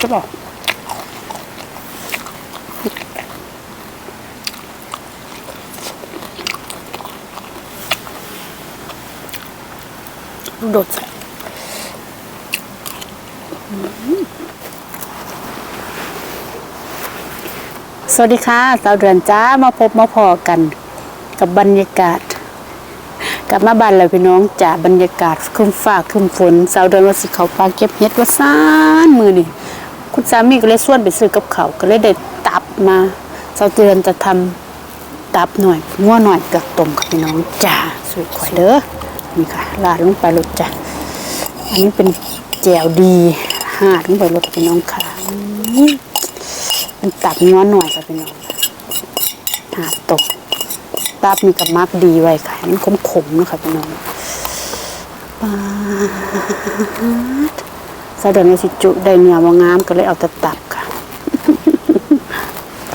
จะบอกโดดใส่สวัสดีค่ะสาวเดือนจ้ามาพบมาพอกัน กับบรรยากาศ กลับมาบ้านแล้วพี่น้องจ้าบรรยากาศครึ้มฟ้าครึ้มฝนสาวเดือนว่าสิเขาปลาเก็บเฮ็ดว่าซ่านมือนี่ คุณสามีก็เลยส่วนไปซื้อกับเขาก็เลยได้ตับมาเสาเดือนจะทำตับหน่อยงัวหน่อยเกับต้มค่ะพี่น้องจ้าสวยขวายเด้อนี่ค่ะลาดลงไปรถจ้าอันนี้เป็นแจวดีหาดลงไปรถพี่น้องค่ะมเป็นตับงัวหน่อยค่ะพี่น้องหาดตกตับมีกับมักดีไว้ค่ะมันขมๆนะคะพี่น้องปาด แสดงว่าสิจุได้เนื้อว่างามก็เลยเอาแต่ตับค่ะ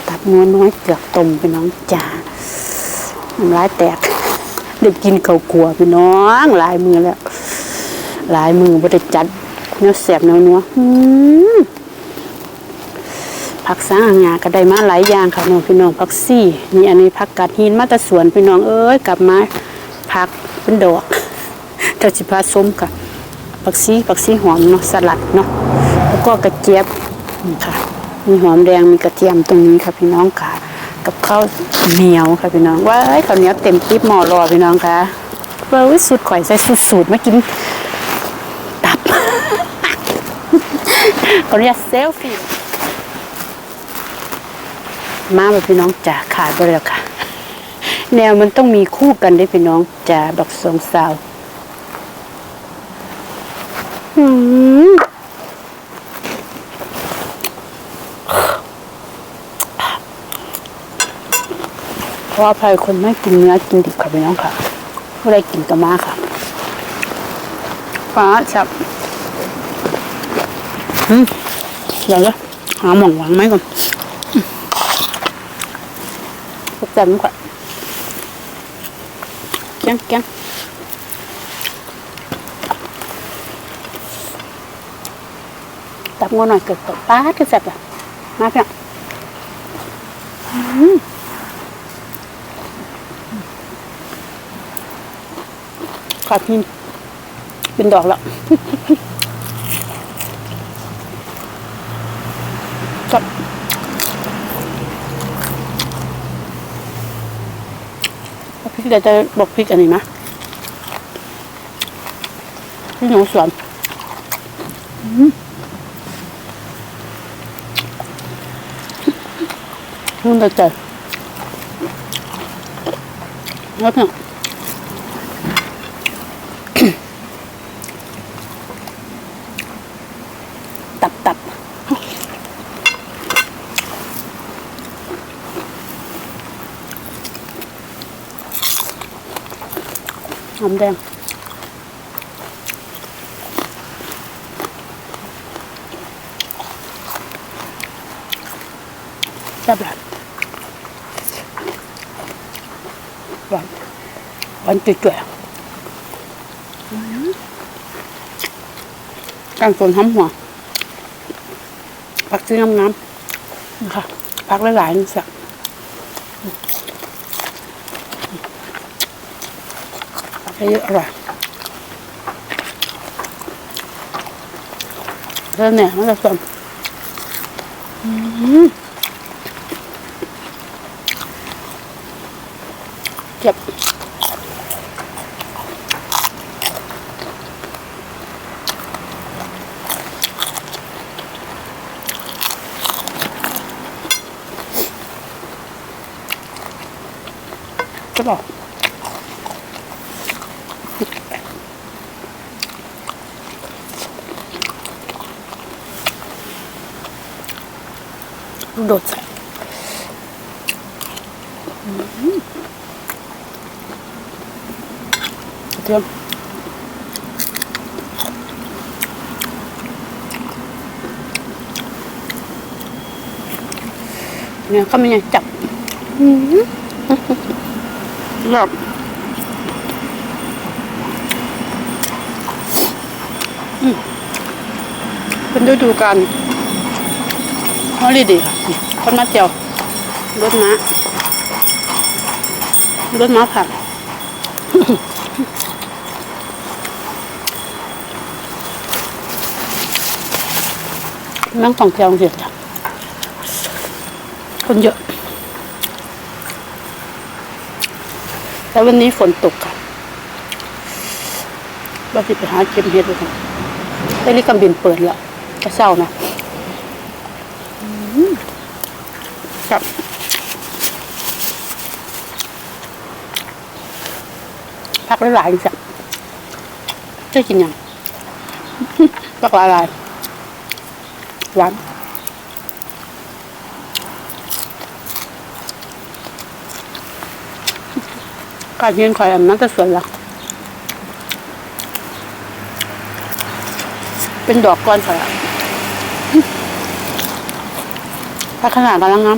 ตับงัวน้อยเกือกต้มพี่น้องจ้าน้ำลายแตกได้กินข้าวกัวพี่น้องหลายมือแล้วหลายมือบ่ได้จัดเนื้อแสบเนื้อนัวผักสร้างงาก็ได้มาหลายอย่างค่ะน้องพี่น้องผักซี่นี่อันนี้ผักกาดหินมาแต่สวนพี่น้องเอ้ยกลับมาผักเป็นดอกเจ้าสิพาส้มค่ะ ผักซี่ผักซีหอมเนาะสลัดเนาะแล้วก็กระเจี๊ยบนี่ค่ะ มีหอมแดงมีกระเทียมตรงนี้ค่ะพี่น้องค่ะ กับข้าวเหนียวค่ะพี่น้องว้ายข้าวเหนียวเต็มติ๊บหม้อรอพี่น้องค่ะเว้ยสุดข่อยใส่สุดสูตรมากินตับขออนุญาตเซลฟี่มาแบบพี่น้องจ๋าขาดไปแล้วค่ะ แนวมันต้องมีคู่กันได้พี่น้องจ๋าดอกสองสาว หืมเพราะอภัยคนไม่กินเนื้อกินดิบค่ะพี่น้องค่ะผู้ใดกินก็มาค่ะ ฟ้าจับอืมเดี๋ยวเลยหาหม่องวางไหมก่อน Phức tạp quá Chăng chăng Tập ngon này cực cực bá cái sạch à Má phải không Ừm. Khá nhìn Bên đỏ lắm Chậm เอาพริกเดี๋ยวจะบอกพริกอันนี้นะพริกหนูสวนอืม นุ่นแต่ใจแล้วเนี่ยตับตับหอมแดง แซ่บหลายหวานห วานจุ๋ยๆกางส่วนหอมหัวผักซีงามๆนะคะผักหลายๆนี่สักผักเยอะอร่อยแล้วเนี่ยมันจะส่วนอืม บอกโดดใส่กระเทียมเนี่ยก็ไม่ยังจับ แบบอืมเป็นฤดูกาลฮอลลีดีค่ะคนมาเจียวรถม้ารถม้าผักนั่งสองเที่ยวเสียจ้ะคนเยอะ แต่วันนี้ฝนตกค่ะว่าสิไปหาเก็บเห็ดเลยค่ะแต่นี่กำบินเปิดแล้วก็เศร้านะอืมครับพักหลายๆจ้ะจะกินยังพักหลายๆหวาน การเย็นคอยอันนั้นจะสวยละเป็นดอกก้อนคอยอะถ้าขนาดกำลังงา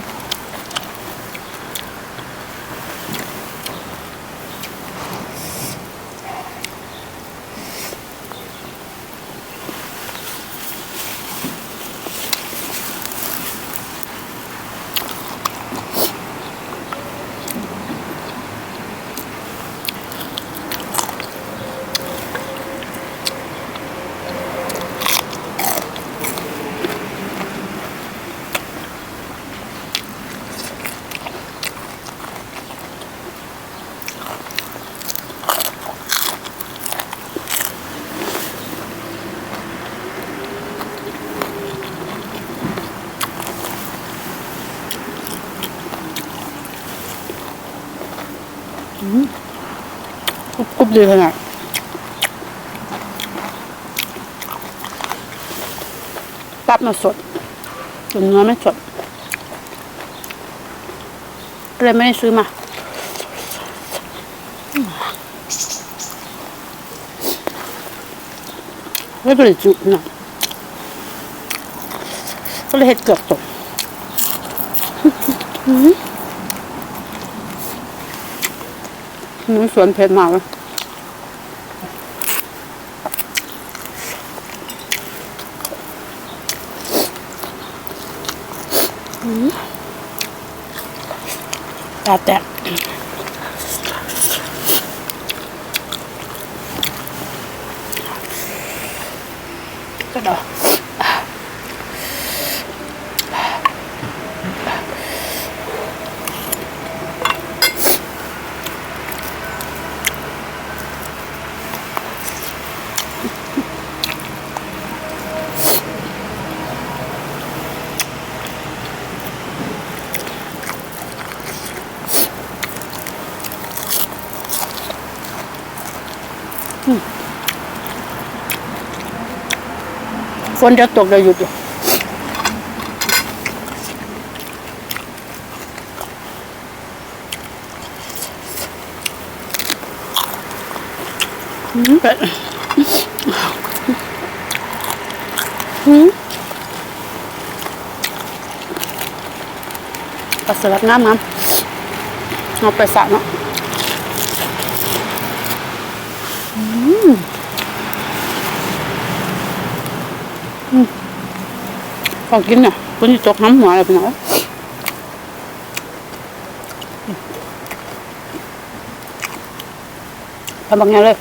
ดีขนาดตับมาสดส่วนเนื้อไม่สดก็เลยไม่ได้ซื้อมาไม่เป็นจุกนะก็เลยเห็ดเกือบตกน้ำสวนเผ็ดมากเลย ตาแตก ฝนจะตกเลยหยุดอยู่เผ็ดปลาสลัดน้ำน้ำเอาไปสระเนาะ พอกินเนี่ยคุณจะตกน้ำหัวอะไรไปหน่อยทำบางอย่างเลย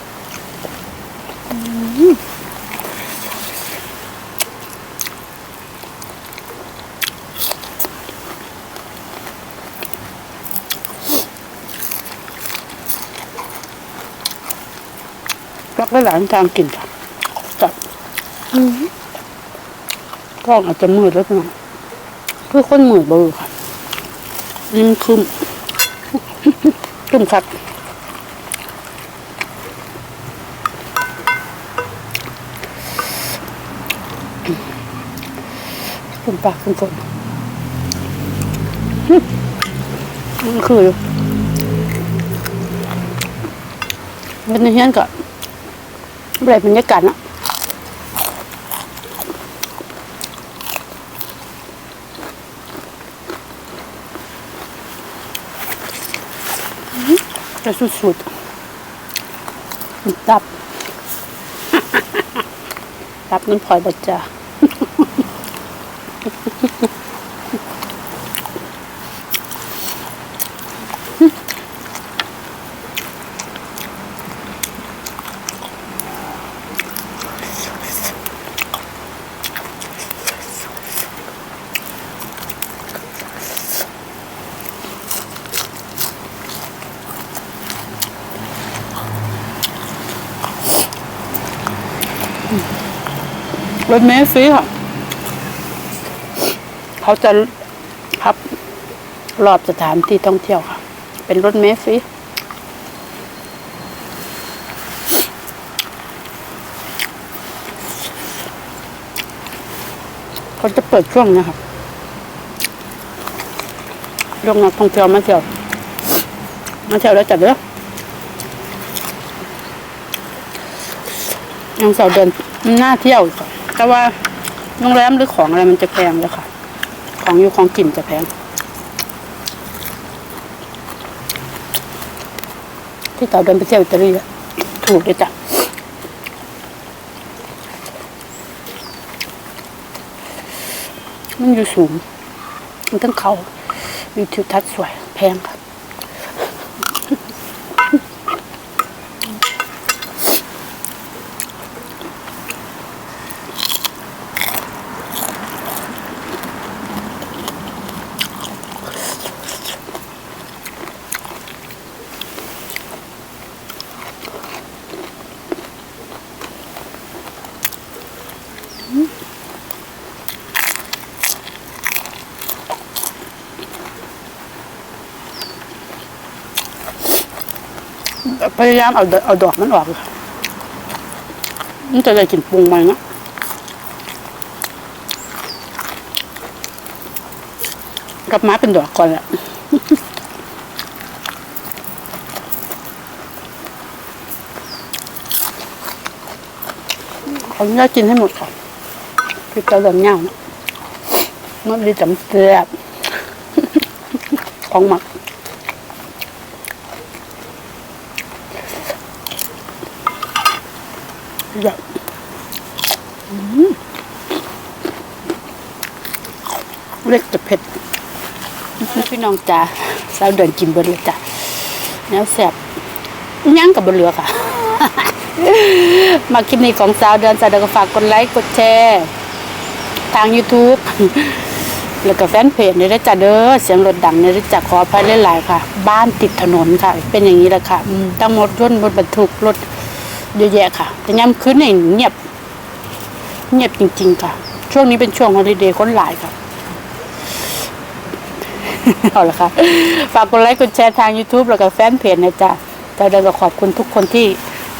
รักได้หลานทางกินจ้ะจับ กล้องอาจจะมืดแล้วนะคือคนมืดเบอร์ค่ะนี่มันคึมคึมคักคึมปากคึมฝนมันคืออยู่นในเฮี้ยนก็อะไรบรรยากาศนะ จะสุดๆตับ ตับมันพลอยบดจ้า รถเมล์ฟรีค่ะ เขาจะพับรอบสถานที่ท่องเที่ยวค่ะ เป็นรถเมล์ฟรีเขาจะเปิดช่วงนะครับช่วงนักท่องเที่ยวมาเที่ยว มาเที่ยวแล้วจัดเด้อ ยังสาร์เดือนน่าเที่ยวค่ะ แต่ว่าโรงแรมหรือของอะไรมันจะแพงเลยค่ะ ของอยู่ของกินจะแพง ที่เต่าเดินไปเที่ยวอิตาลีอะถูกเลยจ้ะมันอยู่สูงมันทั้งเขาวิวทิวทัศน์สวย แพงค่ะ พยายามเอาดเอาดอกมันออกมันจะได้กลินปรุงมันเนะกับมาเป็นดอกก่อนแหละขออนุญาตกินให้หมดก่อนคือเจ้าดอนเงาเนาะมันดีจำเสียบของหมัก อยาก เล็กจะเผ็ดพี่น้องจ๋าสาวเดินกินเบนเลยจ้ะแนวแสบยั้งกับบนเรือค่ะมาคลิปนี้ของสาวเดินสาวเดินก็ฝากกดไลค์กดแชร์ทาง YouTube แล้วก็แฟนเพจเนี่ยได้จ้ะเด้อเสียงรถดังเนี่ยได้จ้ะขออภัยหลายๆค่ะ บ้านติดถนนค่ะ เป็นอย่างนี้แหละค่ะอืมตั้งรถยนต์รถบรรทุกรถเยอะแยะค่ะแต่ย้ำคืนนี่เงียบ เงียบจริง ๆ ค่ะ ช่วงนี้เป็นช่วงฮอลิเดย์คนหลายค่ะเอาละค่ะ ฝากกดไลค์กดแชร์ทาง YouTube แล้วก็แฟนเพจนะจ๊ะจ้าเดินก็ขอบคุณทุกคนที่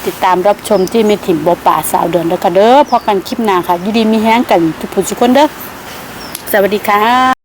ติดตามรับชมที่เมถิ่มบป่าสาวเดินแล้วก็เด้อพอกันคลิปหน้าค่ะยินดีมีแห้งกันทุกผู้ทุกคนเด้อสวัสดีค่ะ